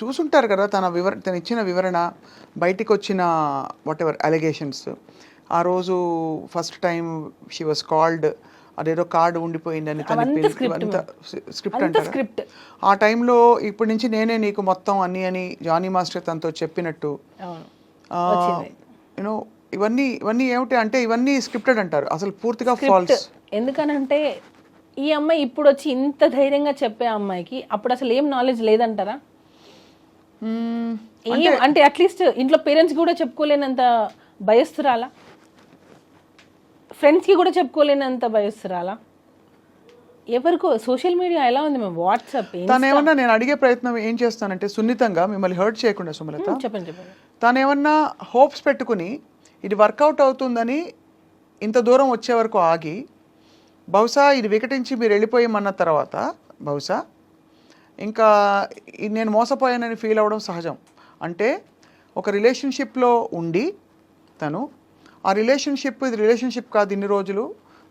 చూసుంటారు కదా తన వివర తను ఇచ్చిన వివరణ బయటికి వచ్చిన వాట్ ఎవర్ అలిగేషన్స్ ఆ రోజు first time she was called అదేదో కార్డు ఉండిపోయిందని తన అంతా స్క్రిప్ట్ అంటారా? ఆ టైంలో ఇప్పటి నుంచి నేనే నీకు మొత్తం అన్ని అని జానీ మాస్టర్ తనతో చెప్పినట్టు. యూనో ఇవన్నీ ఇవన్నీ ఏమిటి అంటే ఇవన్నీ స్క్రిప్టెడ్ అంటారు. అసలు పూర్తిగా ఫాల్స్ ఎందుకనంటే ఈ అమ్మాయి ఇప్పుడు వచ్చి ఇంత ధైర్యంగా చెప్పే అమ్మాయికి అప్పుడు అసలు ఏం నాలెడ్జ్ లేదంటారా? ఏం అంటే అట్లీస్ట్ ఇంట్లో పేరెంట్స్ కూడా చెప్పుకోలేనంత భయస్తురాలా? ఫ్రెండ్స్కి కూడా చెప్పుకోలేనంత భయస్తురాలా? ఎవరికో సోషల్ మీడియా ఎలా ఉంది మేము వాట్సాప్ తను ఏమన్నా నేను అడిగే ప్రయత్నం ఏం చేస్తానంటే సున్నితంగా మిమ్మల్ని హర్ట్ చేయకుండా సుమలత చెప్పండి చెప్పండి. తను ఏమన్నా హోప్స్ పెట్టుకుని ఇది వర్కౌట్ అవుతుందని ఇంత దూరం వచ్చే వరకు ఆగి బహుశా ఇది వికటించి మీరు వెళ్ళిపోయమన్న తర్వాత బహుశా ఇంకా నేను మోసపోయానని ఫీల్ అవ్వడం సహజం. అంటే ఒక రిలేషన్షిప్లో ఉండి తను ఆ రిలేషన్షిప్ ఇది రిలేషన్షిప్ కాదు ఇన్ని రోజులు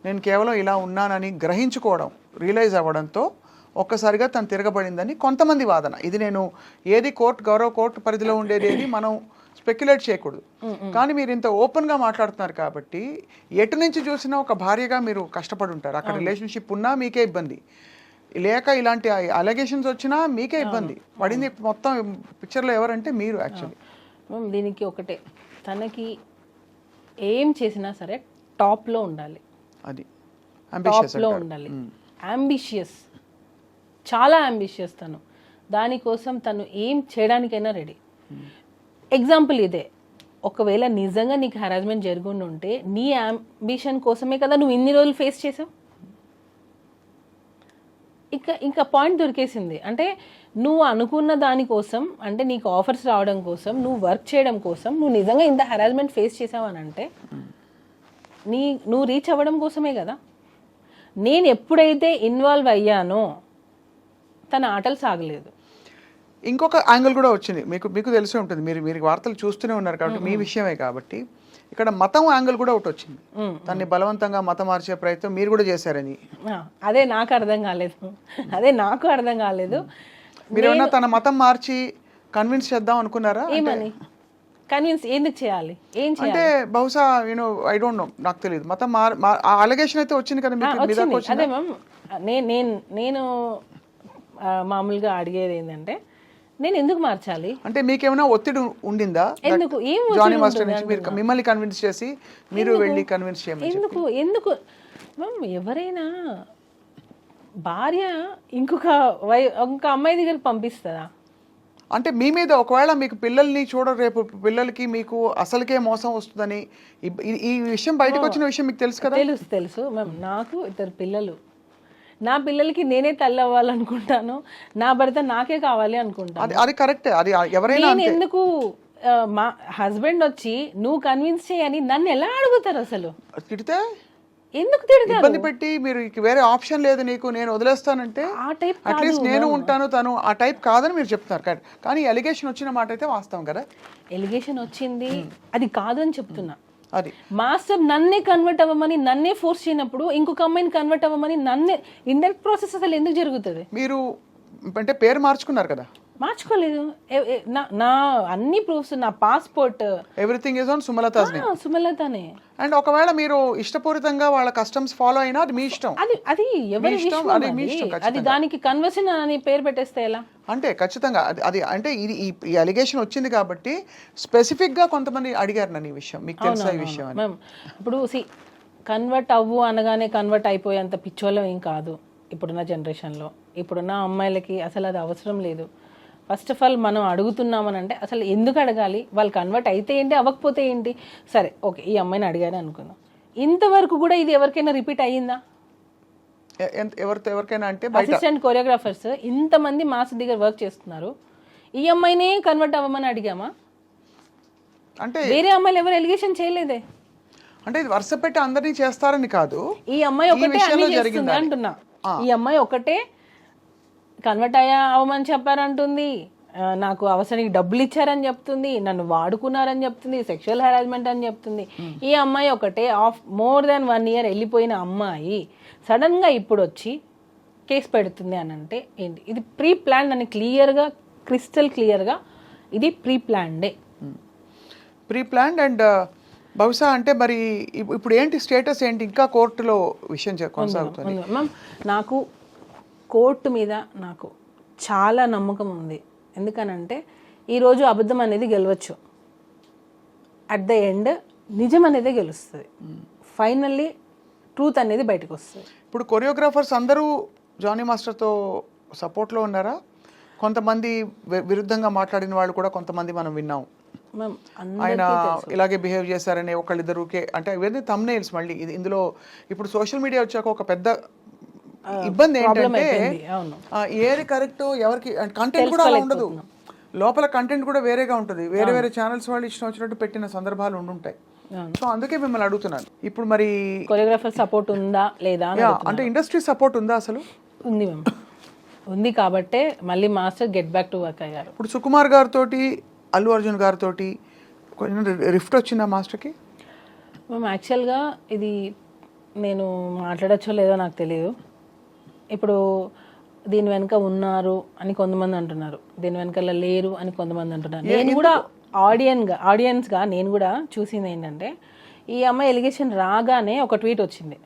నేను కేవలం ఇలా ఉన్నానని గ్రహించుకోవడం రియలైజ్ అవ్వడంతో ఒక్కసారిగా తను తిరగబడిందని కొంతమంది వాదన. ఇది నేను ఏది కోర్టు గౌరవ కోర్టు పరిధిలో ఉండేది ఏది మనం స్పెక్యులేట్ చేయకూడదు. కానీ మీరు ఇంత ఓపెన్గా మాట్లాడుతున్నారు కాబట్టి ఎటు నుంచి చూసినా ఒక భార్యగా మీరు కష్టపడి ఉంటారు. అక్కడ రిలేషన్షిప్ ఉన్నా మీకే ఇబ్బంది. లేక ఇలాంటి అలగేషన్స్ వచ్చినా మీకే ఇబ్బంది. పడింది మొత్తం పిక్చర్లో ఎవరంటే మీరు యాక్చువల్లీ మ్యామ్, దీనికి ఒకటే. తనకి ఏం చేసినా సరే టాప్లో ఉండాలి. అది. టాప్లో ఉండాలి. అంబిషియస్ చాలా అంబిషియస్ తను. దానికోసం తను ఏం చేయడానికైనా రెడీ ఎగ్జాంపుల్ ఇదే. ఒకవేళ నిజంగా నీకు హరాస్మెంట్ జరుగుండి ఉంటే నీ అంబిషన్ కోసమే కదా నువ్వు ఇన్ని రోజులు ఫేస్ చేసావు ఇక ఇంకా పాయింట్ దొరికేసింది. అంటే నువ్వు అనుకున్న దానికోసం అంటే నీకు ఆఫర్స్ రావడం కోసం నువ్వు వర్క్ చేయడం కోసం నువ్వు నిజంగా ఇంత హరాస్మెంట్ ఫేస్ చేసావని అంటే నీ నువ్వు రీచ్ అవ్వడం కోసమే కదా. నేను ఎప్పుడైతే ఇన్వాల్వ్ అయ్యానో తన ఆటలు సాగలేదు. ఇంకొక యాంగిల్ కూడా వచ్చింది. మీకు మీకు తెలిసే ఉంటుంది. మీరు మీరు వార్తలు చూస్తూనే ఉన్నారు కాబట్టి మీ విషయమే కాబట్టి. ఇక్కడ మతం యాంగిల్ కూడా ఒకటి వచ్చింది. దాన్ని బలవంతంగా మతం మార్చే ప్రయత్నం మీరు కూడా చేశారని. అదే నాకు అర్థం కాలేదు. అదే నాకు అర్థం కాలేదు. మీరు ఏమన్నా తన మతం మార్చి కన్విన్స్ చేద్దాం అనుకున్నారా? ఏమని? కన్విన్స్ ఎందుకు చేయాలి? ఏం అంటే బహుశా యూనో ఐ డోంట్ నో నాకు తెలియదు మతం ఆ అలిగేషన్ అయితే వచ్చింది కదా మీకు? అదే మ్యామ్ నేను నేను నేను మామూలుగా అడిగేది ఏంటంటే నేను ఎందుకు మార్చాలి? అంటే మీకేమైనా ఒత్తిడి ఉండిందా? ఎందుకు? ఏం జానీ మాస్టర్ నుంచి మీరు మిమ్మల్ని కన్విన్స్ చేసి మీరు వెళ్ళి కన్విన్స్ చేయమని ఎందుకు? ఎందుకు? ఎవరైనా భార్య ఇంకొక వై ఇంకొక అమ్మాయి దగ్గరికి పంపిస్తుందా అంటే మీ మీద ఒకవేళ మీకు పిల్లల్ని చూడ రేపు పిల్లలకి మీకు అసలుకే మోసం వస్తుందని ఈ విషయం బయటకు వచ్చిన విషయం మీకు తెలుసు కదా? తెలుసు తెలుసు. మ్యామ్ నాకు ఇద్దరు పిల్లలు. నా పిల్లలకి నేనే తల్లి అవ్వాలనుకుంటాను నా భర్త నాకే కావాలి అనుకుంటాను. అది అది కరెక్టే. అది ఎవరైనా ఎందుకు మా హస్బెండ్ వచ్చి నువ్వు కన్విన్స్ చేయని నన్ను ఎలా అడుగుతారు అసలు? తిడితే? ఎందుకు తిడతారు? ఇబ్బంది పెట్టి మీరు వేరే ఆప్షన్ లేదు నీకు నేను వదిలేస్తానంటే ఆ టైప్ అట్లీస్ట్ నేను ఉంటాను తను ఆ టైప్ కాదని మీరు చెప్తున్నారు. కానీ ఎలిగేషన్ వచ్చిన మాట అయితే వాస్తవం కదా? ఎలిగేషన్ వచ్చింది. అది కాదు అని చెప్తున్నా. అది. మాస్టర్ నన్నే కన్వర్ట్ అవ్వమని నన్నే ఫోర్స్ చేయనప్పుడు ఇంకొక అమ్మాయిని కన్వర్ట్ అవ్వమని నన్నే ఇండైరెక్ట్ ప్రాసెస్ అసలు ఎందుకు జరుగుతుంది? మీరు అంటే పేరు మార్చుకున్నారు కదా? మార్చుకోలేదు. నా నా అన్ని ప్రూఫ్స్ నా passport everything is on Sumalatha's name సుమలతనే and ఒకవేళ మీరు ఇష్టపూరితంగా వాళ్ళ కస్టమ్స్ ఫాలో అయినా అది మీ ఇష్టం. అది అది ఎవరి ఇష్టం, అది మీ అది. ఇష్టం, అది దానికి కన్వర్షన్ అని పేరు పెట్టేస్తే ఎలా? అంటే ఖచ్చితంగా అది అది అంటే ఇది ఈ అలిగేషన్ వచ్చింది కాబట్టి స్పెసిఫిక్గా కొంతమంది అడిగారు నన్ను ఈ విషయం. మీకు తెలుసా ఈ విషయం ఇప్పుడు సి కన్వర్ట్ అవ్వు అనగానే కన్వర్ట్ అయిపోయేంత పిచ్చోళ్ళం ఏం కాదు. ఇప్పుడున్న జనరేషన్లో ఇప్పుడున్న అమ్మాయిలకి అసలు అది అవసరం లేదు. ఫస్ట్ ఆఫ్ ఆల్ మనం అడుగుతున్నామని అంటే అసలు ఎందుకు అడగాలి? వాళ్ళు కన్వర్ట్ అయితే ఏంటి? అవ్వకపోతే ఏంటి? సరే ఓకే ఈ అమ్మాయిని అడిగారు అనుకుందాం. ఇంతవరకు కూడా ఇది ఎవరికైనా రిపీట్ అయ్యిందా? ఎవరితో ఎవరికైనా అంటే అసిస్టెంట్ కొరియోగ్రాఫర్స్ ఇంతమంది మాస్ దగ్గర వర్క్ చేస్తున్నారు. ఈ అమ్మాయినే కన్వర్ట్ అవ్వమని అడిగామా? అంటే వేరే అమ్మాయిలు ఎవరు ఎలిగేషన్ చేయలేదే. అంటే ఇది వరుస పెట్టి అందరినీ చేస్తారని కాదు. ఈ అమ్మాయి ఒకటే జరిగిందా? అంటున్నా. ఈ అమ్మాయి ఒకటే కన్వర్ట్ అయ్యా అవ్వమని చెప్పారంటుంది. నాకు అవసరానికి డబ్బులు ఇచ్చారని చెప్తుంది. నన్ను వాడుకున్నారని చెప్తుంది. సెక్షువల్ హెరాస్మెంట్ అని చెప్తుంది. ఈ అమ్మాయి ఒకటే of more than one year వెళ్ళిపోయిన అమ్మాయి సడన్గా ఇప్పుడు వచ్చి కేసు పెడుతుంది అని అంటే ఏంటి? ఇది ప్రీ ప్లాన్ అని క్లియర్గా క్రిస్టల్ క్లియర్గా ఇది ప్రీ ప్లాన్డే ప్రీ ప్లాన్డ్ అండ్ బహుశా అంటే మరి ఇప్- ఇప్పుడు ఏంటి స్టేటస్ ఏంటి? ఇంకా కోర్టులో విషయం కొనసాగుతుంది. మ్యామ్ నాకు కోర్టు మీద నాకు చాలా నమ్మకం ఉంది. ఎందుకనంటే ఈరోజు అబద్ధం అనేది గెలవచ్చు. అట్ ద ఎండ్ నిజం అనేది గెలుస్తుంది. ఫైనల్లీ ట్రూత్ అనేది బయటకు వస్తుంది ఇప్పుడు కొరియోగ్రాఫర్స్ అందరూ జానీ మాస్టర్తో సపోర్ట్లో ఉన్నారా? కొంతమంది విరుద్ధంగా మాట్లాడిన వాళ్ళు కూడా కొంతమంది మనం విన్నాం. ఆయన ఇలాగే బిహేవ్ చేశారని ఒకళ్ళిద్దరుకే అంటే ఇవన్నీ తమ్నేల్స్ మళ్ళీ. ఇది ఇందులో ఇప్పుడు సోషల్ మీడియా వచ్చాక ఒక పెద్ద ఇబ్బంది ఏంటంటే ఏది కరెక్ట్ ఎవరికి కంటెంట్ కూడా అలా ఉండదు. లోపల కంటెంట్ కూడా వేరేగా ఉంటుంది. వేరే వేరే ఛానల్స్ వాళ్ళు ఇష్టం వచ్చినట్టు పెట్టిన సందర్భాలు ఉండుంటాయి. సో అందుకే మిమ్మల్ని అడుగుతున్నాను. ఇప్పుడు మరి కొరియోగ్రాఫర్ సపోర్ట్ ఉందా లేదా అంటే ఇండస్ట్రీ సపోర్ట్ ఉందా అసలు? ఉంది మ్యామ్ ఉంది కాబట్టే మళ్ళీ master get back to work అయ్యారు. ఇప్పుడు సుకుమార్ గారితో అల్లు అర్జున్ గారితో కొంచెం రిఫ్ట్ వచ్చిందా మాస్టర్కి మ్యామ్ యాక్చువల్గా ఇది నేను మాట్లాడచ్చో లేదో నాకు తెలియదు ఇప్పుడు దీని వెనుక ఉన్నారు అని కొంతమంది అంటున్నారు. దీని వెనకాల లేరు అని కొంతమంది అంటున్నారు. నేను కూడా ఆడియన్గా ఆడియన్స్గా నేను కూడా చూసింది ఏంటంటే ఈ అమ్మాయి ఎలిగేషన్ రాగానే ఒక ట్వీట్ వచ్చింది.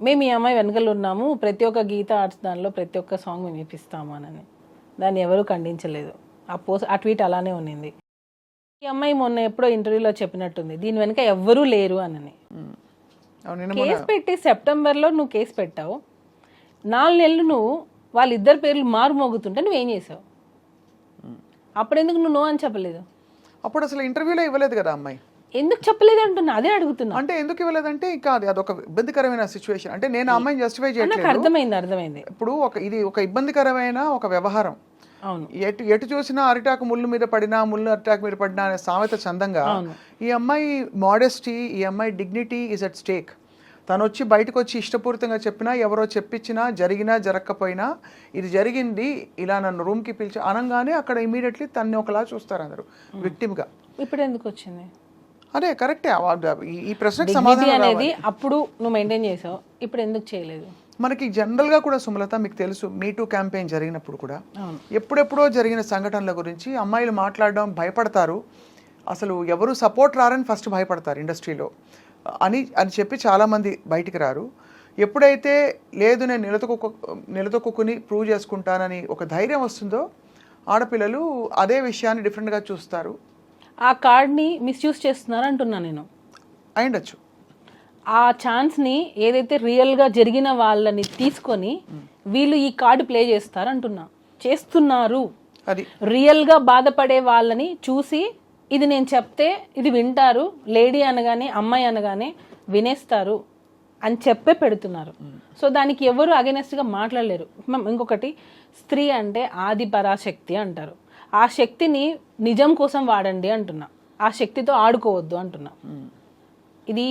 మేము ఈ అమ్మాయి వెనకాల ఉన్నాము ప్రతి ఒక్క గీత ఆర్ట్స్ దానిలో ప్రతి ఒక్క సాంగ్ మేము ఇప్పిస్తాము అని దాన్ని ఎవరు ఖండించలేదు. ఆ పోస్ట్ ఆ ట్వీట్ అలానే ఉన్నింది. ఈ అమ్మాయి మొన్న ఎప్పుడో ఇంటర్వ్యూలో చెప్పినట్టుంది దీని వెనుక ఎవ్వరూ లేరు అని కేసు పెట్టి సెప్టెంబర్లో నువ్వు కేసు పెట్టావు. నాలుగు నెలలు నువ్వు వాళ్ళిద్దరి పేర్లు మారు మోగుతుంటే నువ్వేం చేసావు? అప్పుడు ఎందుకు నువ్వు నో అని చెప్పలేదు? అప్పుడు అసలు ఇంటర్వ్యూలో ఇవ్వలేదు కదా అమ్మాయి. ఎందుకు చెప్పలేదు అంటున్నా? అదే అడుగుతున్నా. అంటే ఎందుకు ఇవ్వలేదంటే ఇంకా అది అదొక ఇబ్బందికరమైన సిచ్యువేషన్ అంటే నేను అమ్మాయిని జస్టిఫై చేయట్లేదు. అర్థమైంది అర్థమైంది. ఇప్పుడు ఒక ఇది ఒక ఇబ్బందికరమైన ఒక వ్యవహారం. అవును. ఎటు ఎటు చూసినా అరిటాకు ముళ్ళు మీద పడినా ముళ్ళు అరిటాకు మీద పడినా అనే సామెత చందంగా ఈ అమ్మాయి మోడెస్టీ ఈ అమ్మాయి డిగ్నిటీ ఇస్ అట్ స్టేక్ తను వచ్చి బయటకు వచ్చి ఇష్టపూరితంగా చెప్పినా ఎవరో చెప్పించినా జరిగినా జరగకపోయినా ఇది జరిగింది ఇలా నన్ను రూమ్కి పిలిచి అనగానే అక్కడ ఇమీడియట్లీ తన్ని ఒకలా చూస్తారు అందరు విక్టిమ్గా. ఇప్పుడు ఎందుకు వచ్చింది? అదే కరెక్టే. ఈ- ప్రశ్నకు సమాధానం అనేది అప్పుడు నువ్వు మెయింటైన్ చేసావు ఇప్పుడు ఎందుకు చేయలేదు? మనకి జనరల్గా కూడా సుమలత మీకు తెలుసు మీ టూ క్యాంపెయిన్ జరిగినప్పుడు కూడా ఎప్పుడెప్పుడో జరిగిన సంఘటనల గురించి అమ్మాయిలు మాట్లాడడం భయపడతారు. అసలు ఎవరు సపోర్ట్ రారని ఫస్ట్ భయపడతారు ఇండస్ట్రీలో అని అని చెప్పి చాలామంది బయటికి రారు. ఎప్పుడైతే లేదు నేను నిలదొక్కు నిలదొక్కుని ప్రూవ్ చేసుకుంటానని ఒక ధైర్యం వస్తుందో ఆడపిల్లలు అదే విషయాన్ని డిఫరెంట్గా చూస్తారు. ఆ కార్డ్ని మిస్యూజ్ చేస్తున్నారు అంటున్నా నేను. అయిండొచ్చు ఆ ఛాన్స్ని ఏదైతే రియల్గా జరిగిన వాళ్ళని తీసుకొని వీళ్ళు ఈ కార్డు ప్లే చేస్తారు అంటున్నా. చేస్తున్నారు. అది. రియల్గా బాధపడే వాళ్ళని చూసి ఇది నేను చెప్తే ఇది వింటారు లేడీ అనగానే అమ్మాయి అనగానే వినేస్తారు అని చెప్పే పెడుతున్నారు. సో దానికి ఎవరు అగెనెస్ట్గా మాట్లాడలేరు. ఇంకొకటి స్త్రీ అంటే ఆది పరాశక్తి అంటారు. ఆ శక్తిని నిజం కోసం వాడండి అంటున్నా. ఆ శక్తితో ఆడుకోవద్దు అంటున్నా. ఇది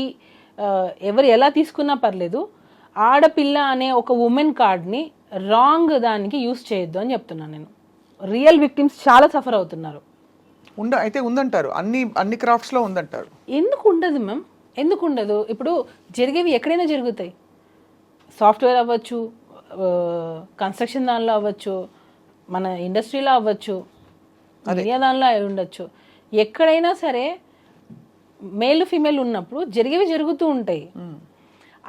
ఎవరు ఎలా తీసుకున్నా పర్లేదు. ఆడపిల్ల అనే ఒక ఉమెన్ కార్డ్ని రాంగ్ దానికి యూస్ చేయొద్దు అని చెప్తున్నాను నేను. రియల్ విక్టిమ్స్ చాలా సఫర్ అవుతున్నారు. ఉండ అయితే ఉందంటారు. అన్ని అన్ని క్రాఫ్ట్స్లో ఉందంటారు. ఎందుకు ఉండదు మ్యామ్? ఎందుకు ఉండదు? ఇప్పుడు జరిగేవి ఎక్కడైనా జరుగుతాయి. సాఫ్ట్వేర్ అవ్వచ్చు కన్స్ట్రక్షన్ దానిలో అవ్వచ్చు మన ఇండస్ట్రీలో అవ్వచ్చు మీడియా దానిలో అయి ఉండొచ్చు. ఎక్కడైనా సరే మేల్ ఫీమేల్ ఉన్నప్పుడు జరిగేవి జరుగుతూ ఉంటాయి.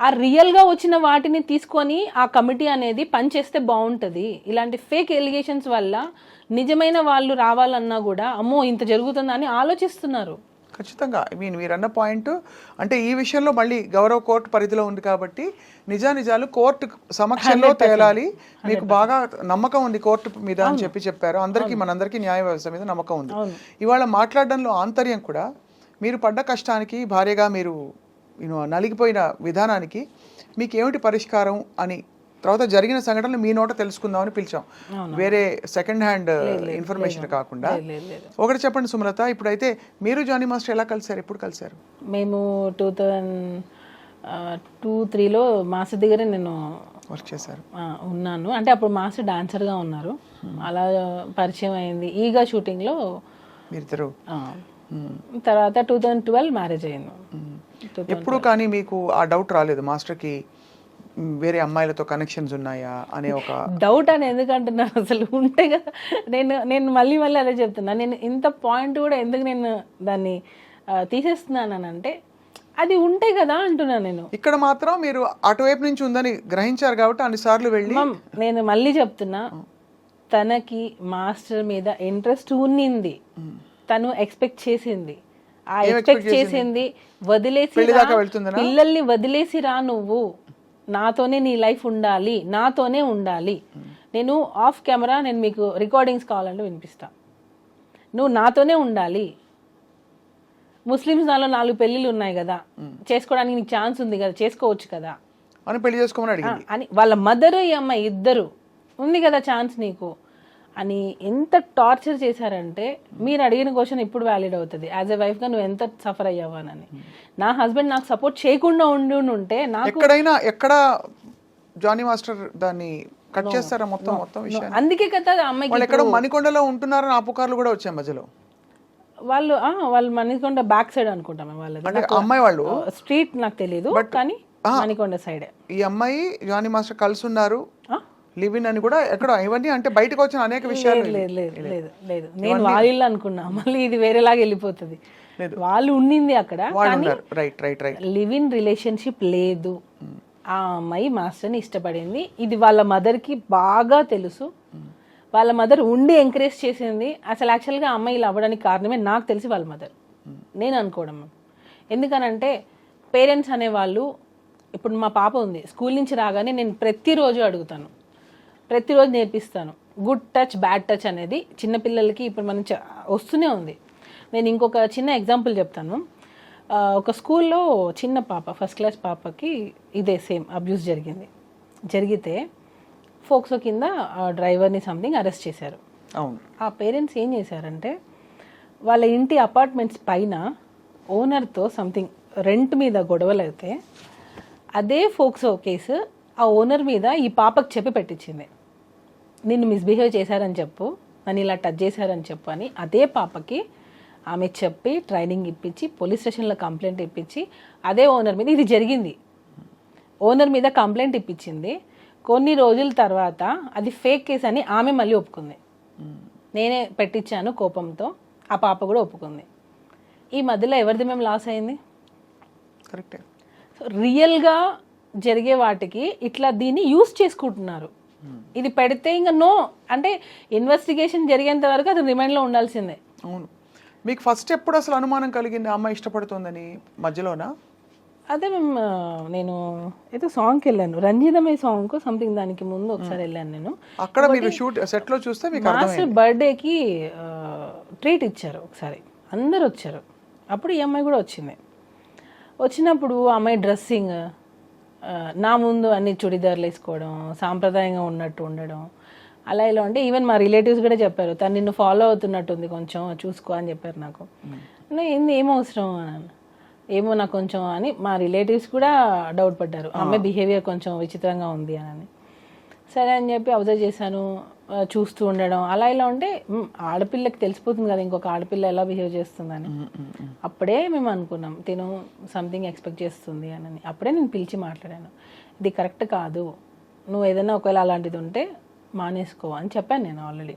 ఆ రియల్గా వచ్చిన వాటిని తీసుకొని ఆ కమిటీ అనేది పనిచేస్తే బాగుంటుంది. ఇలాంటి ఫేక్ ఎలిగేషన్స్ వల్ల నిజమైన వాళ్ళు రావాలన్నా కూడా అమ్మో ఇంత జరుగుతుందని ఆలోచిస్తున్నారు. ఖచ్చితంగా. ఐ మీన్ మీరు అన్న పాయింట్ అంటే ఈ విషయంలో మళ్ళీ గౌరవ కోర్టు పరిధిలో ఉంది కాబట్టి నిజానిజాలు కోర్టు సమక్షంలో తేలాలి. మీకు బాగా నమ్మకం ఉంది కోర్టు మీద అని చెప్పి చెప్పారు. అందరికీ మనందరికీ న్యాయ వ్యవస్థ మీద నమ్మకం ఉంది. ఇవాళ మాట్లాడడంలో ఆంతర్యం కూడా మీరు పడ్డ కష్టానికి భార్యగా మీరు యూనో నలిగిపోయిన విధానానికి మీకు ఏమిటి పరిష్కారం అని తర్వాత జరిగిన సంఘటనలు మీ నోట తెలుసుకుందామని పిలిచాం. వేరే సెకండ్ హ్యాండ్ ఇన్ఫర్మేషన్ కాకుండా. ఒకటి చెప్పండి సుమలత ఇప్పుడైతే మీరు జానీ మాస్టర్ ఎలా కలిశారు? ఎప్పుడు కలిశారు? మేము టూ థౌజండ్ టూ త్రీలో మాస్టర్ దగ్గరే నేను వర్క్ చేశారు. ఉన్నాను. అంటే అప్పుడు మాస్టర్ డాన్సర్గా ఉన్నారు. అలా పరిచయం అయింది. ఈగా షూటింగ్లో మీరిద్దరు? ఆ, తర్వాత టూ థౌజండ్ ట్వెల్వ్ మ్యారేజ్ అయింది. ఎప్పుడు కానీ మీకు ఆ డౌట్ రాలేదు మాస్టర్కి వేరే అమ్మాయిలతో కనెక్షన్స్ ఉన్నాయా అనే ఒక డౌట్ అని ఎందుకు అంటున్నాను అసలు ఉంటే కదా. నేను నేను మళ్ళీ మళ్ళీ అదే చెప్తున్నా. నేను ఇంత పాయింట్ కూడా ఎందుకు నేను దాన్ని ఆ, తీసేస్తున్నానంటే అది ఉంటే కదా అంటున్నా నేను. ఇక్కడ మాత్రం మీరు అటువైపు నుంచి ఉందని గ్రహించారు కాబట్టి అన్నిసార్లు వెళ్ళి నేను మళ్ళీ చెప్తున్నా. తనకి మాస్టర్ మీద ఇంట్రెస్ట్ ఉన్నింది. తను ఎక్స్పెక్ట్ చేసింది. ఆ ఎక్స్పెక్ట్ చేసింది? వదిలేసి? పిల్లల్ని వదిలేసి రా నువ్వు. నాతోనే నీ లైఫ్ ఉండాలి. నాతోనే ఉండాలి. నేను ఆఫ్ కెమెరా నేను మీకు రికార్డింగ్స్ కావాలంటే వినిపిస్తా. నువ్వు నాతోనే ఉండాలి. ముస్లిమ్స్ దానిలో నాలుగు పెళ్ళిళ్ళు ఉన్నాయి కదా. చేసుకోవడానికి నీకు ఛాన్స్ ఉంది కదా. చేసుకోవచ్చు కదా. అని పెళ్ళి చేసుకోమని అని వాళ్ళ మదర్ ఈ అమ్మాయి ఇద్దరు. ఉంది కదా ఛాన్స్ నీకు. అని ఎంత టార్చర్ చేశారంటే మీరు అడిగిన క్వశ్చన్ ఇప్పుడు వ్యాలిడ్ అవుతుంది. యాజ్ ఎ వైఫ్గా నువ్వు ఎంత సఫర్ అయ్యావానని నా హస్బెండ్ నాకు సపోర్ట్ చేయకుండా ఉండి ఉంటే నాకు ఎక్కడైనా ఎక్కడ జానీ మాస్టర్ దాన్ని కట్ చేస్తారా మొత్తం మొత్తం విషయాన్ని? అందుకే కదా వాళ్ళు ఎక్కడ మణికొండలో ఉంటున్నారని ఆ పుకార్లు కూడా వచ్చాయి మధ్యలో. వాళ్ళు ఆ, వాళ్ళు మణికొండ బ్యాక్ సైడ్ అనుకుంటాం వాళ్ళది. అంటే అమ్మాయి వాళ్ళు? స్ట్రీట్ నాకు తెలియదు కానీ మణికొండ సైడే ఈ అమ్మాయి జానీ మాస్టర్ కలిసి ఉన్నారు. లివ్ ఇన్ అని కూడా ఎక్కడ ఇవన్నీ అంటే బయటకు వచ్చిన అనేక విషయాలు లేదు లేదు లేదు. లేదు నేను వాళ్ళ అనుకున్నా మళ్ళీ ఇది వేరేలాగా వెళ్ళిపోతుంది. వాళ్ళు ఉండింది అక్కడ right right right live in relationship లేదు. ఆ అమ్మాయి మాస్టర్ని ఇష్టపడింది. ఇది వాళ్ళ మదర్కి బాగా తెలుసు. వాళ్ళ మదర్ ఉండి ఎంకరేజ్ చేసింది. అసలు యాక్చువల్గా అమ్మాయి ఇలా అవ్వడానికి కారణమే నాకు తెలిసి వాళ్ళ మదర్. నేను అనుకోవడం ఎందుకనంటే పేరెంట్స్ అనేవాళ్ళు ఇప్పుడు మా పాప ఉంది. స్కూల్ నుంచి రాగానే నేను ప్రతిరోజు అడుగుతాను. ప్రతిరోజు నేర్పిస్తాను. గుడ్ టచ్ బ్యాడ్ టచ్ అనేది చిన్నపిల్లలకి ఇప్పుడు మనం వస్తూనే ఉంది. నేను ఇంకొక చిన్న ఎగ్జాంపుల్ చెప్తాను. ఒక స్కూల్లో చిన్న పాప ఫస్ట్ క్లాస్ పాపకి ఇదే సేమ్ అబ్యూస్ జరిగింది. జరిగితే ఫోక్సో కింద ఆ డ్రైవర్ని సంథింగ్ అరెస్ట్ చేశారు. అవును. ఆ పేరెంట్స్ ఏం చేశారంటే వాళ్ళ ఇంటి అపార్ట్మెంట్స్ పైన ఓనర్తో సంథింగ్ రెంట్ మీద గొడవలు అయితే అదే ఫోక్సో కేసు ఆ ఓనర్ మీద ఈ పాపకు చెప్పి పెట్టించింది. నిన్ను మిస్బిహేవ్ చేశారని చెప్పు నన్ను ఇలా టచ్ చేశారని చెప్పు అని అదే పాపకి ఆమె చెప్పి ట్రైనింగ్ ఇప్పించి పోలీస్ స్టేషన్లో కంప్లైంట్ ఇప్పించి అదే ఓనర్ మీద ఇది జరిగింది. ఓనర్ మీద కంప్లైంట్ ఇప్పించింది. కొన్ని రోజుల తర్వాత అది ఫేక్ కేసు అని ఆమె మళ్ళీ ఒప్పుకుంది. నేనే పెట్టించాను కోపంతో ఆ పాప కూడా ఒప్పుకుంది. ఈ మధ్యలో ఎవరిది మేము లాస్ అయింది? కరెక్టే సో రియల్గా జరిగే వాటికి ఇట్లా దీన్ని యూస్ చేసుకుంటున్నారు. ఇది పెడితే ఇంకా నో అంటే ఇన్వెస్టిగేషన్ జరిగేంత వరకు అది రిమైండ్లో ఉండాల్సిందే. అవును. మీకు ఫస్ట్ ఎప్పుడు అసలు అనుమానం కలిగింది ఆ అమ్మాయి ఇష్టపడుతోందని? మధ్యలోనా? అదే మేము నేను ఏదో సాంగ్కి వెళ్ళాను. రంజితమే సాంగ్ సంథింగ్ దానికి ముందు ఒకసారి వెళ్ళాను నేను. అక్కడ మీరు షూట్ సెట్లో చూస్తే మీకు మాస్టర్ బర్త్డేకి ట్రీట్ ఇచ్చారు ఒకసారి. అందరు వచ్చారు. అప్పుడు ఈ అమ్మాయి కూడా వచ్చింది. వచ్చినప్పుడు అమ్మాయి డ్రెస్సింగ్ నా ముందు అన్ని చుడిదార్లు వేసుకోవడం సాంప్రదాయంగా ఉన్నట్టు ఉండడం అలా ఇలా అంటే ఈవెన్ మా రిలేటివ్స్ కూడా చెప్పారు తను నిన్ను ఫాలో అవుతున్నట్టుంది కొంచెం చూసుకో అని చెప్పారు నాకు. నేను ఏంది ఏం అవసరం? అని ఏమో నాకు కొంచెం అని మా రిలేటివ్స్ కూడా డౌట్ పడ్డారు. ఆ. అమ్మాయి బిహేవియర్ కొంచెం విచిత్రంగా ఉంది అని. సరే అని చెప్పి అబ్జర్వ్ చేశాను చూస్తూ ఉండడం. అలా ఇలా ఉంటే ఆడపిల్లకి తెలిసిపోతుంది కదా ఇంకొక ఆడపిల్ల ఎలా బిహేవ్ చేస్తుందని. అప్పుడే మేము అనుకున్నాం తిను సంథింగ్ ఎక్స్పెక్ట్ చేస్తుంది అని. అప్పుడే నేను పిలిచి మాట్లాడాను. ఇది కరెక్ట్ కాదు. నువ్వు ఏదైనా ఒకవేళ అలాంటిది ఉంటే మానేసుకో అని చెప్పాను నేను ఆల్రెడీ.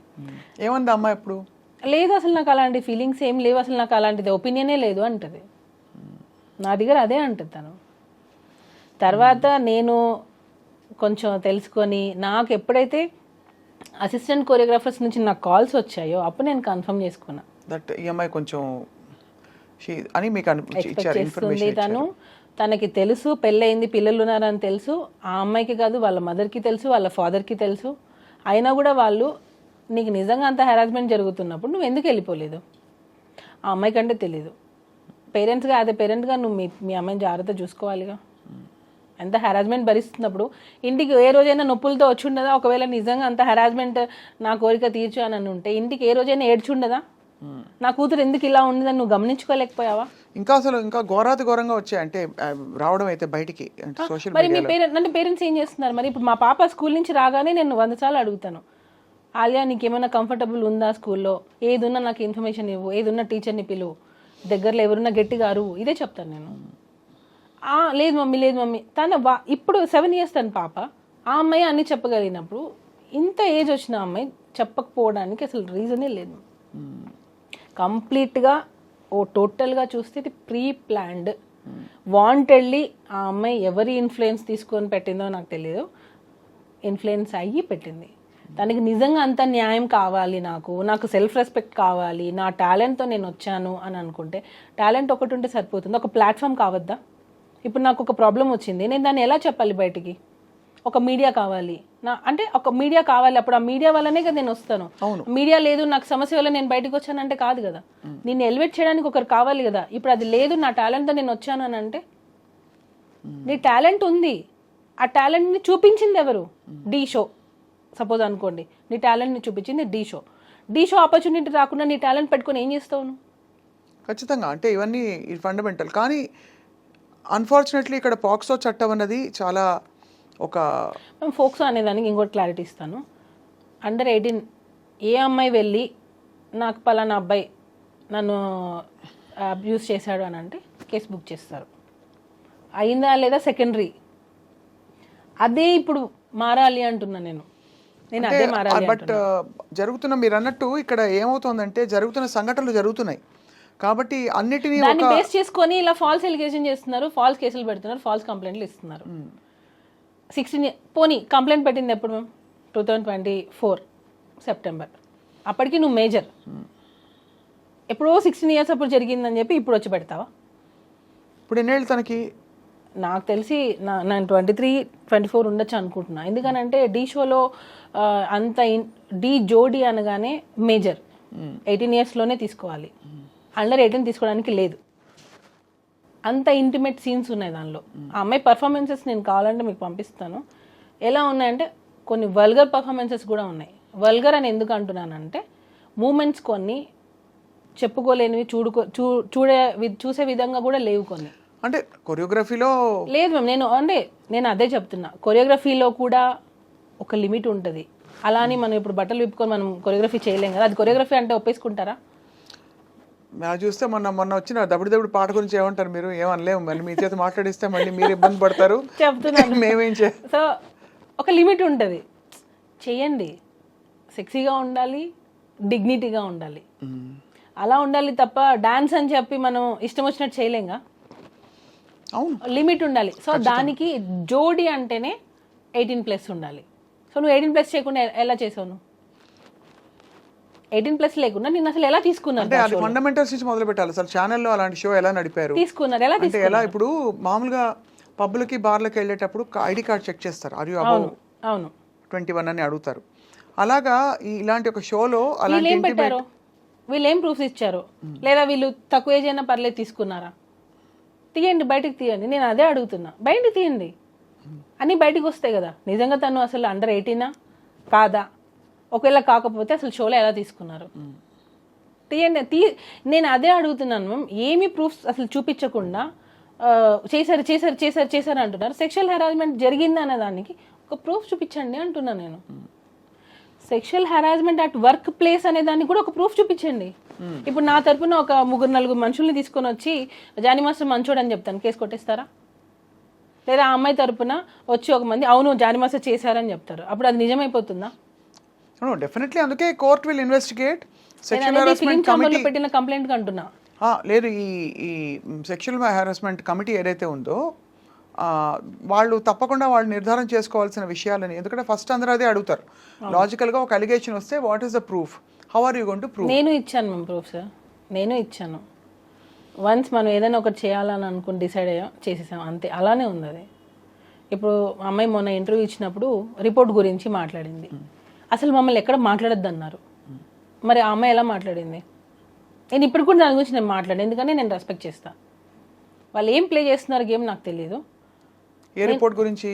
ఏమంది అమ్మాయి ఎప్పుడు లేదు అసలు నాకు అలాంటి ఫీలింగ్స్ ఏం లేవు. అసలు నాకు అలాంటిది ఒపీనియనే లేదు అంటది. నా దగ్గర అదే అంటది తను. తర్వాత నేను కొంచెం తెలుసుకొని నాకు ఎప్పుడైతే అసిస్టెంట్ కొరియోగ్రాఫర్స్ నుంచి నాకు కాల్స్ వచ్చాయో అప్పుడు నేను కన్ఫర్మ్ చేసుకున్నా. దట్ ఈ అమ్మాయి కొంచెం she- అని మీకు ఇచ్చారు తను. తనకి తెలుసు పెళ్ళయింది పిల్లలు ఉన్నారని తెలుసు. ఆ అమ్మాయికి కాదు వాళ్ళ మదర్కి తెలుసు వాళ్ళ ఫాదర్కి తెలుసు. అయినా కూడా వాళ్ళు నీకు నిజంగా అంత హెరాస్మెంట్ జరుగుతున్నప్పుడు నువ్వు ఎందుకు వెళ్ళిపోలేదు? ఆ అమ్మాయి కంటే తెలీదు. పేరెంట్స్గా అదే పేరెంట్గా నువ్వు మీ మీ అమ్మాయిని జాగ్రత్త చూసుకోవాలిగా. ఎంత హెరాస్మెంట్ భరిస్తున్నప్పుడు ఇంటికి ఏ రోజైనా నొప్పులతో వచ్చి ఉండదా? ఒకవేళ నిజంగా అంత హెరాస్మెంట్ నా కోరిక తీర్చు అని ఉంటే ఇంటికి ఏ రోజైనా ఏడ్చుండదా నా కూతురు ఎందుకు ఇలా ఉండదని నువ్వు గమనించుకోలేకపోయావా? ఇంకా అసలు ఇంకా ఘోరాతి ఘోరంగా వచ్చాయి. అంటే రావడం అయితే బయటికి సోషల్ మరి మీ పేరెంట్ అంటే పేరెంట్స్ ఏం చేస్తున్నారు? మరి ఇప్పుడు మా పాప స్కూల్ నుంచి రాగానే నేను వంద సార్లు అడుగుతాను. ఆలియా నీకు ఏమైనా కంఫర్టబుల్ ఉందా స్కూల్లో? ఏది ఉన్నా నాకు ఇన్ఫర్మేషన్ ఇవ్వు. ఏది ఉన్నా టీచర్ని పిలువు. దగ్గరలో ఎవరున్నా గట్టిగా అరువు. ఇదే చెప్తాను నేను. "ఆ, లేదు మమ్మీ లేదు మమ్మీ. తన వా ఇప్పుడు సెవెన్ ఇయర్స్ తన పాప. ఆ అమ్మాయి అన్ని చెప్పగలిగినప్పుడు ఇంత ఏజ్ వచ్చిన అమ్మాయి చెప్పకపోవడానికి అసలు రీజనే లేదు. కంప్లీట్గా ఓ టోటల్గా చూస్తే ఇది ప్రీ ప్లాన్డ్ వాంటెడ్లీ ఆ అమ్మాయి ఎవరి ఇన్ఫ్లుయెన్స్ తీసుకొని పెట్టిందో నాకు తెలియదు ఇన్ఫ్లుయెన్స్ అయ్యి పెట్టింది. తనకి నిజంగా అంత న్యాయం కావాలి నాకు. నాకు సెల్ఫ్ రెస్పెక్ట్ కావాలి. నా టాలెంట్తో నేను వచ్చాను అని అనుకుంటే టాలెంట్ ఒకటి ఉంటే సరిపోతుంది. ఒక ప్లాట్ఫామ్ కావద్దా? ఇప్పుడు నాకు ఒక ప్రాబ్లం వచ్చింది. నేను దాన్ని ఎలా చెప్పాలి బయటికి? ఒక మీడియా కావాలి. నా అంటే ఒక మీడియా కావాలి. అప్పుడు ఆ మీడియా వల్లనే కదా నేను వస్తాను. అవును. మీడియా లేదు నాకు సమస్య వల్ల నేను బయటకు వచ్చానంటే కాదు కదా. నేను ఎలివేట్ చేయడానికి ఒకరు కావాలి కదా. ఇప్పుడు అది లేదు నా టాలెంట్తో నేను వచ్చాను అని అంటే? నీ టాలెంట్ ఉంది. ఆ టాలెంట్ని చూపించింది ఎవరు? D show. సపోజ్ అనుకోండి. నీ టాలెంట్ని చూపించింది Dhee show. Dhee show opportunity రాకుండా నీ టాలెంట్ పెట్టుకొని ఏం చేస్తావు ఖచ్చితంగా. అంటే ఇవన్నీ ఫండమెంటల్ కానీ అన్ఫార్చునేట్లీ ఇక్కడ పాక్సో చట్టం అన్నది చాలా ఒక మేము ఫోక్సో అనేదానికి ఇంకోటి క్లారిటీ ఇస్తాను. అండర్ ఎయిటీన్ ఏ అమ్మాయి వెళ్ళి నాకు పలానా అబ్బాయి నన్ను అబ్యూస్ చేశాడు అని అంటే కేసు బుక్ చేస్తారు. అయిందా లేదా సెకండరీ అదే ఇప్పుడు మారాలి అంటున్నా నేను. నేను అదే మారాలి బట్ జరుగుతున్న మీరు అన్నట్టు ఇక్కడ ఏమవుతోందంటే జరుగుతున్న సంఘటనలు జరుగుతున్నాయి. కాబట్టి అన్నిటినీ దాన్ని బేస్ చేసుకొని ఇలా ఫాల్స్ ఎలిగేషన్ చేస్తున్నారు ఫాల్స్ కేసులు పెడుతున్నారు ఫాల్స్ కంప్లైంట్లు ఇస్తున్నారు. సిక్స్టీన్ పోనీ కంప్లైంట్ పెట్టింది ఎప్పుడు? మేము two thousand twenty four September అప్పటికి నువ్వు మేజర్. ఎప్పుడో సిక్స్టీన్ ఇయర్స్ అప్పుడు జరిగిందని చెప్పి ఇప్పుడు వచ్చి పెడతావా? ఇప్పుడు ఎన్నేళ్ళు తనకి? నాకు తెలిసి నా నేను ట్వంటీ త్రీ ట్వంటీ ఫోర్ ఉండొచ్చు అనుకుంటున్నా. ఎందుకనంటే డీ షోలో అంత డీ జోడి అనగానే మేజర్. ఎయిటీన్ ఇయర్స్లోనే తీసుకోవాలి. అండర్ ఎయిటీన్ తీసుకోవడానికి లేదు. అంత ఇంటిమేట్ సీన్స్ ఉన్నాయి దానిలో. ఆ అమ్మాయి పర్ఫార్మెన్సెస్ నేను కావాలంటే మీకు పంపిస్తాను. ఎలా ఉన్నాయంటే కొన్ని వల్గర్ పర్ఫార్మెన్సెస్ కూడా ఉన్నాయి. వల్గర్ అని ఎందుకు అంటున్నానంటే మూమెంట్స్ కొన్ని చెప్పుకోలేనివి చూడుకో చూ చూడే వి- చూసే విధంగా కూడా లేవు కొన్ని. అంటే కొరియోగ్రఫీలో లేదు మ్యామ్ నేను అంటే నేను అదే చెప్తున్నా. కొరియోగ్రఫీలో కూడా ఒక లిమిట్ ఉంటుంది. అలా అని మనం ఇప్పుడు బట్టలు విప్పుకొని మనం కొరియోగ్రఫీ చేయలేం కదా. అది కొరియోగ్రఫీ అంటే ఒప్పేసుకుంటారా? నాకు చూస్తే మొన్న మొన్న వచ్చిన దబుడు దబుడు పాట గురించి ఏమంటారు మీరు? ఏమనలేము. మళ్ళీ మీ చేత మాట్లాడిస్తే మళ్ళీ మీరు ఇబ్బంది పడతారు. చెప్తున్నాను. మేమేం చే? సో ఒక లిమిట్ ఉంటుంది. చెయ్యండి. సెక్సీగా ఉండాలి డిగ్నిటీగా ఉండాలి. అలా ఉండాలి తప్ప డాన్స్ అని చెప్పి మనం ఇష్టం వచ్చినట్టు చేయలేంగా? అవును. లిమిట్ ఉండాలి. సో దానికి జోడి అంటేనే ఎయిటీన్ ప్లస్ ఉండాలి. సో నువ్వు ఎయిటీన్ ప్లస్ చేయకుండా ఎలా చేసావు నువ్వు? ఎయిటీన్ ప్లస్ లేకుండా నేను అసలు ఎలా తీసుకున్నాను అంటే అది ఫండమెంటల్స్ నుంచి మొదలు పెట్టాలి. అసలు ఛానల్లో అలాంటి షో ఎలా నడిపారు? తీసుకున్నారు. ఎలా అంటే ఎలా ఇప్పుడు మామూలుగా పబ్లకి బార్లకి వెళ్ళేటప్పుడు ఐడి కార్డ్ చెక్ చేస్తారు. ఆర్ యూ అబౌవ్ అవును అవును. ట్వంటీ వన్ అని అడుగుతారు. అలాగా ఇలాంటి ఒక షోలో అలాంటి ఏం పెట్టారు? వీళ్ళు ఏం ప్రూఫ్స్ ఇచ్చారు? లేదా వీళ్ళు తక్కువ ఏజ్ అయినా పర్లేదు తీసుకున్నారా? తీయండి బయటికి తీయండి. నేను అదే అడుగుతున్నా. బయటికి తీయండి. అన్నీ బయటికి వస్తాయి కదా. నిజంగా తను అసలు అండర్ ఎయిటీనా కాదా? ఒకవేళ కాకపోతే అసలు షోలో ఎలా తీసుకున్నారు? తీయండి. తీ నేను అదే అడుగుతున్నాను మ్యామ్. ఏమి ప్రూఫ్స్ అసలు చూపించకుండా చేశారు చేశారు చేశారు చేశారు అంటున్నారు. సెక్షువల్ హెరాస్మెంట్ జరిగింది అనే దానికి ఒక ప్రూఫ్ చూపించండి అంటున్నా నేను. Sexual harassment at work place అనే దానికి కూడా ఒక ప్రూఫ్ చూపించండి. ఇప్పుడు నా తరపున ఒక ముగ్గురు నలుగురు మనుషుల్ని తీసుకొని వచ్చి జానీ మాస్టర్ మంచోడు అని చెప్తాను. కేసు కొట్టేస్తారా? లేదా ఆ అమ్మాయి తరపున వచ్చి ఒక మంది అవును జానీ మాస్టర్ చేశారని చెప్తారు. అప్పుడు అది నిజమైపోతుందా? డెఫినెట్లీ అందుకే court will investigate sexual harassment committee పెట్టిన కంప్లైంట్ అంటున్నా. లేదు ఈ ఈ సెక్షువల్ హెరాస్మెంట్ కమిటీ ఏదైతే ఉందో వాళ్ళు తప్పకుండా వాళ్ళు నిర్ధారణ చేసుకోవాల్సిన విషయాలని ఎందుకంటే ఫస్ట్ అందరూ అదే అడుగుతారు. లాజికల్గా ఒక అలిగేషన్ వస్తే what is the proof how are you going to proof నేను ఇచ్చాను మేము ప్రూఫ్స్ నేను ఇచ్చాను. వన్స్ మనం ఏదైనా ఒకటి చేయాలని అనుకుని డిసైడ్ అయ్యాం చేసేసాం. అంతే అలానే ఉంది అది. ఇప్పుడు అమ్మాయి మొన్న ఇంటర్వ్యూ ఇచ్చినప్పుడు రిపోర్ట్ గురించి మాట్లాడింది. అసలు మమ్మల్ని ఎక్కడ మాట్లాడొద్దు అన్నారు మరి ఆ అమ్మాయి ఎలా మాట్లాడింది? నేను ఇప్పుడు కూడా దాని గురించి నేను మాట్లాడాను ఎందుకంటే నేను రెస్పెక్ట్ చేస్తాను వాళ్ళు ఏం ప్లే చేస్తున్నారు గేమ్ నాకు తెలియదు ఏ రిపోర్ట్ గురించి?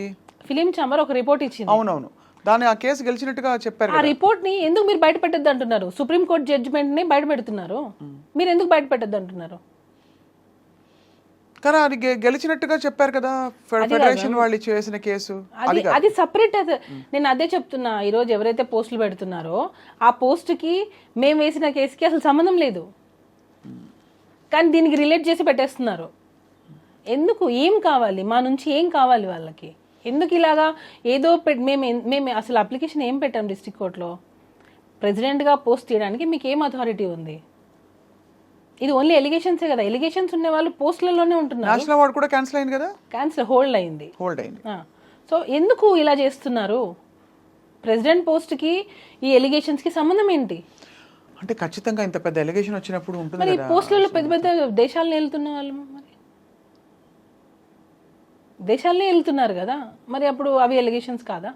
ఫిలిం ఛాంబర్ ఒక రిపోర్ట్ ఇచ్చింది. అవునవును. దాన్ని ఆ కేసు గెలిచినట్టుగా చెప్పారు ఆ రిపోర్ట్ని ఎందుకు మీరు బయట పెట్టద్దు అంటున్నారు సుప్రీం కోర్ట్ జడ్జిమెంట్ని బయట పెడుతున్నారు మీరు ఎందుకు బయట పెట్టద్దు అంటున్నారు కానీ అది గెలిచినట్టుగా చెప్పారు కదా ఫెడరేషన్ వాళ్ళు చేసిన కేసు. అది అది సపరేట్ నేను అదే చెప్తున్నా ఈరోజు ఎవరైతే పోస్టులు పెడుతున్నారో ఆ పోస్ట్కి మేము వేసిన కేసుకి అసలు సంబంధం లేదు. కానీ దీనికి రిలేట్ చేసి పెట్టేస్తున్నారు. ఎందుకు? ఏం కావాలి? మా నుంచి ఏం కావాలి వాళ్ళకి? ఎందుకు ఇలాగా ఏదో మేము మేము అసలు అప్లికేషన్ ఏం పెట్టాం డిస్ట్రిక్ట్ కోర్టులో? ప్రెసిడెంట్గా పోస్ట్ చేయడానికి మీకు ఏం అథారిటీ ఉంది? ఇది ఓన్లీ ఎలిగేషన్సే కదా. ఎలిగేషన్స్ ఉన్న వాళ్ళు పోస్టులలోనే ఉంటున్నారు. నేషనల్ అవార్డు కూడా క్యాన్సిల్ అయింది కదా? క్యాన్సిల్ హోల్డ్ అయింది. హోల్డ్ అయింది. సో ఎందుకు ఇలా చేస్తున్నారు? ప్రెసిడెంట్ పోస్ట్కి ఈ ఎలిగేషన్స్కి సంబంధం ఏంటి? అంటే ఖచ్చితంగా ఇంత పెద్ద ఎలిగేషన్ వచ్చినప్పుడు ఉంటుంది మరి పోస్టులలో పెద్ద పెద్ద దేశాలను వెళ్తున్న వాళ్ళు మరి? దేశాలనే వెళ్తున్నారు కదా. మరి అప్పుడు అవి ఎలిగేషన్స్ కాదా?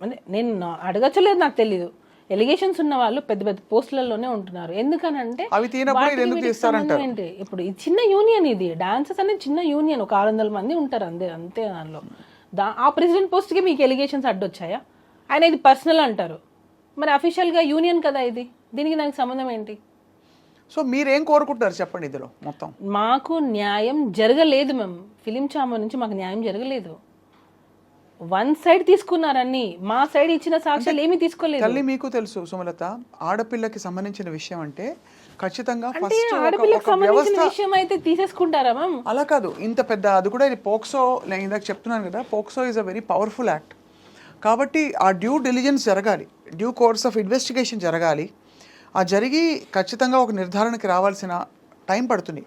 అంటే నేను అడగచ్చలేదు నాకు తెలీదు. ఎలిగేషన్స్ ఉన్న వాళ్ళు పెద్ద పెద్ద పోస్టులలోనే ఉంటున్నారు. ఎందుకనంటే ఏంటి? ఇప్పుడు ఇది చిన్న యూనియన్ ఇది. డాన్సెస్ అనేది చిన్న యూనియన్. ఒక ఆరు వందల మంది ఉంటారు అంతే అంతే దానిలో. దా ఆ ప్రెసిడెంట్ పోస్ట్కి మీకు ఎలిగేషన్స్ అడ్డొచ్చాయా? ఆయన ఇది పర్సనల్ అంటారు. మరి అఫీషియల్గా యూనియన్ కదా ఇది? దీనికి దానికి సంబంధం ఏంటి? సో మీరేం కోరుకుంటున్నారు చెప్పండి ఇందులో మొత్తం. మాకు న్యాయం జరగలేదు మేము ఫిలిం చాంబర్ నుంచి మాకు న్యాయం జరగలేదు. వన్ సైడ్ తీసుకున్నారన్ని. మా సైడ్ ఇచ్చిన సాక్ష్యాలు ఏమీ తీసుకోలేదు. తల్లి మీకు తెలుసు సుమలత ఆడపిల్లకి సంబంధించిన విషయం అంటే ఖచ్చితంగా అంటే ఆడపిల్లకు సంబంధించిన విషయం అయితే తీసేసుకుంటారా మ్యామ్? అలా కాదు. ఇంత పెద్ద అది కూడా ఇది పోక్సో నేను ఇందాక చెప్తున్నాను కదా POCSO is a very powerful act కాబట్టి ఆ డ్యూ డెలిజెన్స్ జరగాలి. డ్యూ కోర్స్ ఆఫ్ ఇన్వెస్టిగేషన్ జరగాలి. ఆ జరిగి ఖచ్చితంగా ఒక నిర్ధారణకి రావాల్సిన టైం పడుతుంది.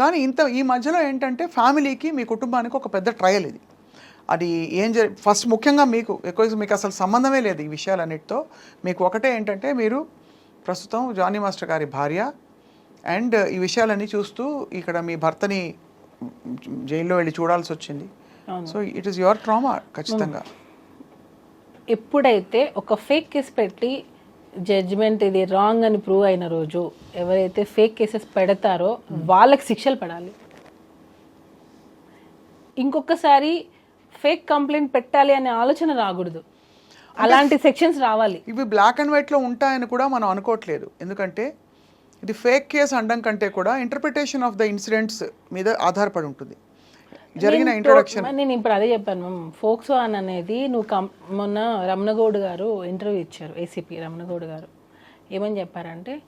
కానీ ఇంత ఈ మధ్యలో ఏంటంటే ఫ్యామిలీకి మీ కుటుంబానికి ఒక పెద్ద ట్రయల్ ఇది. అది ఏం జరి ఫస్ట్ ముఖ్యంగా మీకు ఎక్కువ మీకు అసలు సంబంధమే లేదు ఈ విషయాలన్నిటితో. మీకు ఒకటే ఏంటంటే మీరు ప్రస్తుతం జానీ మాస్టర్ గారి భార్య అండ్ ఈ విషయాలన్నీ చూస్తూ ఇక్కడ మీ భర్తని జైల్లో వెళ్ళి చూడాల్సి వచ్చింది. So it is your trauma ఖచ్చితంగా? ఎప్పుడైతే ఒక ఫేక్ కేసు పెట్టి జడ్జిమెంట్ ఇది రాంగ్ అని ప్రూవ్ అయిన రోజు ఎవరైతే ఫేక్ కేసెస్ పెడతారో వాళ్ళకి శిక్షలు పడాలి. ఇంకొకసారి ఫేక్ కంప్లైంట్ పెట్టాలి అనే ఆలోచన రాకూడదు. అలాంటి సెక్షన్స్ రావాలి. ఇవి బ్లాక్ అండ్ వైట్లో ఉంటాయని కూడా మనం అనుకోవట్లేదు. ఎందుకంటే ఇది ఫేక్ కేసు అనడం కంటే కూడా ఇంటర్ప్రిటేషన్ ఆఫ్ ద ఇన్సిడెంట్స్ మీద ఆధారపడి ఉంటుంది. జరిగిన ఇంట్రొడక్షన్. నేను ఇప్పుడు అదే చెప్పాను మ్యామ్ ఫోక్సో అని అనేది నువ్వు కం- మొన్న రమణగౌడ్ గారు ఇంటర్వ్యూ ఇచ్చారు ఏసీపీ రమణగౌడ్ గారు. ఏమని చెప్పారంటే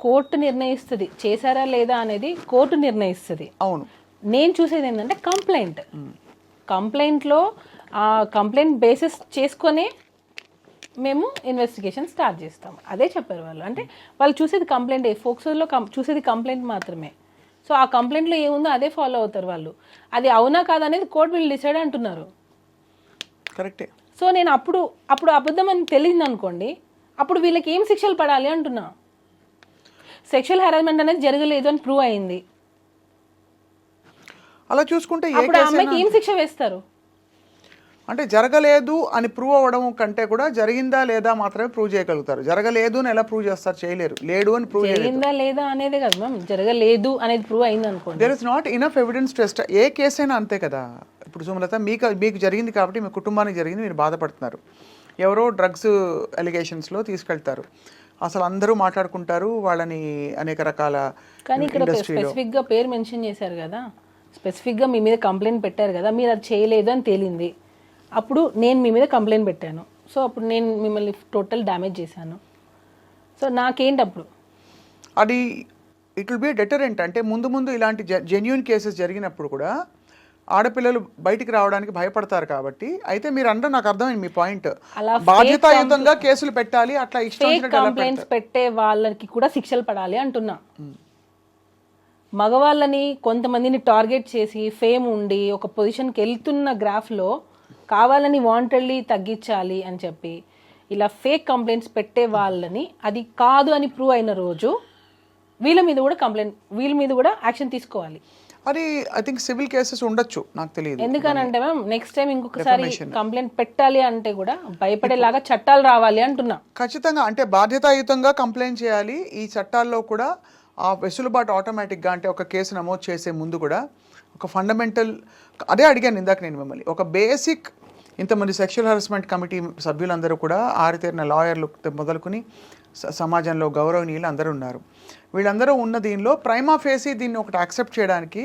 కోర్టు నిర్ణయిస్తుంది. చేశారా లేదా అనేది కోర్టు నిర్ణయిస్తుంది. అవును. నేను చూసేది ఏంటంటే కంప్లైంట్. కంప్లైంట్లో ఆ కంప్లైంట్ బేసిస్ చేసుకొని మేము ఇన్వెస్టిగేషన్ స్టార్ట్ చేస్తాం. అదే చెప్పారు వాళ్ళు. అంటే వాళ్ళు చూసేది కంప్లైంట్ ఫోక్సోలో కం చూసేది కంప్లైంట్ మాత్రమే. సో ఆ కంప్లైంట్లో ఏముందో అదే ఫాలో అవుతారు వాళ్ళు. అది అవునా కాదా అనేది కోర్టు వీళ్ళు డిసైడ్ అంటున్నారు. కరెక్టే. సో నేను అప్పుడు అప్పుడు అబద్ధం అని తెలియదు అనుకోండి అప్పుడు వీళ్ళకి ఏం శిక్షలు పడాలి అంటున్నా? సెక్షువల్ హెరాస్మెంట్ అనేది జరగలేదు అని ప్రూవ్ అయింది. అలా చూసుకుంటే ఏ అమ్మాయికి శిక్ష వేస్తారు? అంటే జరగలేదు అని ప్రూవ్ అవ్వడం కంటే కూడా జరిగిందా లేదా మాత్రమే ప్రూవ్ చేయగలుగుతారు. జరగలేదు అని ఎలా ప్రూవ్ చేస్తారు చేయలేరు. లేడు అని ప్రూవ్ జరిగిందా లేదా అనేది కదా మ్యామ్. జరగలేదు అనేది ప్రూవ్ అయింది అనుకోండి there is not enough evidence test A case అయినా అంతే కదా. ఇప్పుడు సుమలత మీకు మీకు జరిగింది కాబట్టి మీ కుటుంబానికి జరిగింది మీరు బాధపడుతున్నారు. ఎవరో డ్రగ్స్ అలిగేషన్స్లో తీసుకెళ్తారు. అసలు అందరూ మాట్లాడుకుంటారు వాళ్ళని అనేక రకాల కానీ ఇక్కడ ఇండస్ట్రీలో స్పెసిఫిక్గా పేరు మెన్షన్ చేశారు కదా. స్పెసిఫిక్గా మీ మీద కంప్లైంట్ పెట్టారు కదా మీరు అది చేయలేదు అని తేలింది. అప్పుడు నేను మీ మీద కంప్లైంట్ పెట్టాను. సో అప్పుడు నేను మిమ్మల్ని టోటల్ డ్యామేజ్ చేశాను. సో నాకేంటి అప్పుడు? అది ఇట్ విల్ బి డెటరెంట్ అంటే ముందు ముందు ఇలాంటి జెన్యున్ కేసెస్ జరిగినప్పుడు కూడా ఆడపిల్లలు బయటికి రావడానికి భయపడతారు కాబట్టి అయితే మీరు అందరూ నాకు అర్థమైంది మీ పాయింట్. బాధ్యతాయుతంగా కేసులు పెట్టాలి అట్లా కంప్లైంట్స్ పెట్టే వాళ్ళకి కూడా శిక్షలు పడాలి అంటున్నా. మగవాళ్ళని కొంతమందిని టార్గెట్ చేసి ఫేమ్ ఉండి ఒక పొజిషన్కి వెళ్తున్న గ్రాఫ్లో కావాలని వాంటెడ్లీ తగ్గించాలి అని చెప్పి ఇలా ఫేక్ కంప్లైంట్స్ పెట్టే వాళ్ళని అది కాదు అని ప్రూవ్ అయిన రోజు వీళ్ళ మీద కూడా కంప్లైంట్ వీళ్ళ మీద కూడా యాక్షన్ తీసుకోవాలి. అది ఐ థింక్ సివిల్ కేసెస్ ఉండొచ్చు నాకు తెలియదు. ఎందుకనంటే మ్యామ్ నెక్స్ట్ టైం ఇంకొకసారి కంప్లైంట్ పెట్టాలి అంటే కూడా భయపడేలాగా చట్టాలు రావాలి అంటున్నా. ఖచ్చితంగా అంటే బాధ్యతాయుతంగా కంప్లైంట్ చేయాలి ఈ చట్టాల్లో కూడా ఆ వెసులుబాటు ఆటోమేటిక్గా అంటే ఒక కేసు నమోదు చేసే ముందు కూడా ఒక ఫండమెంటల్ అదే అడిగాను ఇందాక నేను మిమ్మల్ని ఒక బేసిక్ ఇంతమంది సెక్షువల్ హెరాస్మెంట్ కమిటీ సభ్యులందరూ కూడా ఆరితేరిన లాయర్లు మొదలుకొని స- సమాజంలో గౌరవనీయులు అందరూ ఉన్నారు. వీళ్ళందరూ ఉన్న దీనిలో ప్రైమా ఫేసి దీన్ని ఒకటి యాక్సెప్ట్ చేయడానికి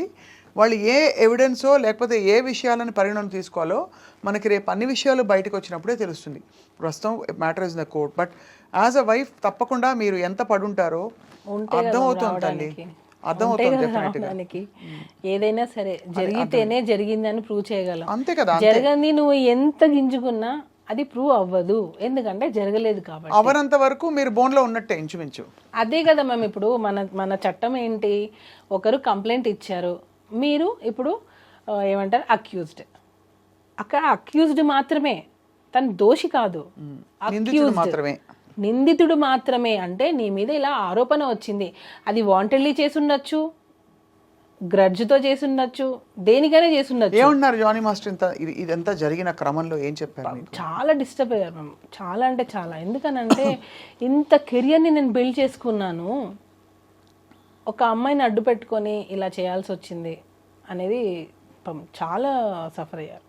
వాళ్ళు ఏ ఎవిడెన్సో లేకపోతే ఏ విషయాలను పరిగణన తీసుకోవాలో మనకి రేపు అన్ని విషయాలు బయటకు వచ్చినప్పుడే తెలుస్తుంది. ప్రస్తుతం matter is the court but as a wife తప్పకుండా మీరు ఎంత పడుంటారో అర్థమవుతుంది తల్లి. అర్థమవుతుంది ఏదైనా సరే జరిగితేనే జరిగిందని ప్రూవ్ చేయగలం. అంతే కదా జరగని నువ్వు ఎంత గింజుకున్నా అది ప్రూవ్ అవ్వదు. ఎందుకంటే జరగలేదు కాబట్టి. అవనంత వరకు మీరు బోన్లో ఉన్నట్టే ఇంచుమించు. అదే కదా మ్యామ్ ఇప్పుడు మన మన చట్టం ఏంటి? ఒకరు కంప్లైంట్ ఇచ్చారు. మీరు ఇప్పుడు ఏమంటారు? అక్యూజ్డ్ అక్కడ అక్యూజ్డ్ మాత్రమే. తను దోషి కాదు. Accused. మాత్రమే. నిందితుడు మాత్రమే. అంటే నీ మీద ఇలా ఆరోపణ వచ్చింది. అది వాంటెడ్లీ చేసుండొచ్చు? గ్రడ్జ్తో చేసుండొచ్చు? దేనికైనా చేసుండొచ్చు. ఏమంటున్నారు జానీ మాస్టర్ ఇంత ఇది- ఇదంతా జరిగిన క్రమంలో ఏం చెప్పారు చాలా డిస్టర్బ్ అయ్యారు మ్యామ్. చాలా అంటే చాలా. ఎందుకనంటే ఇంత కెరియర్ని నేను బిల్డ్ చేసుకున్నాను. ఒక అమ్మాయిని అడ్డు పెట్టుకొని ఇలా చేయాల్సి వచ్చింది అనేది చాలా సఫర్ అయ్యారు.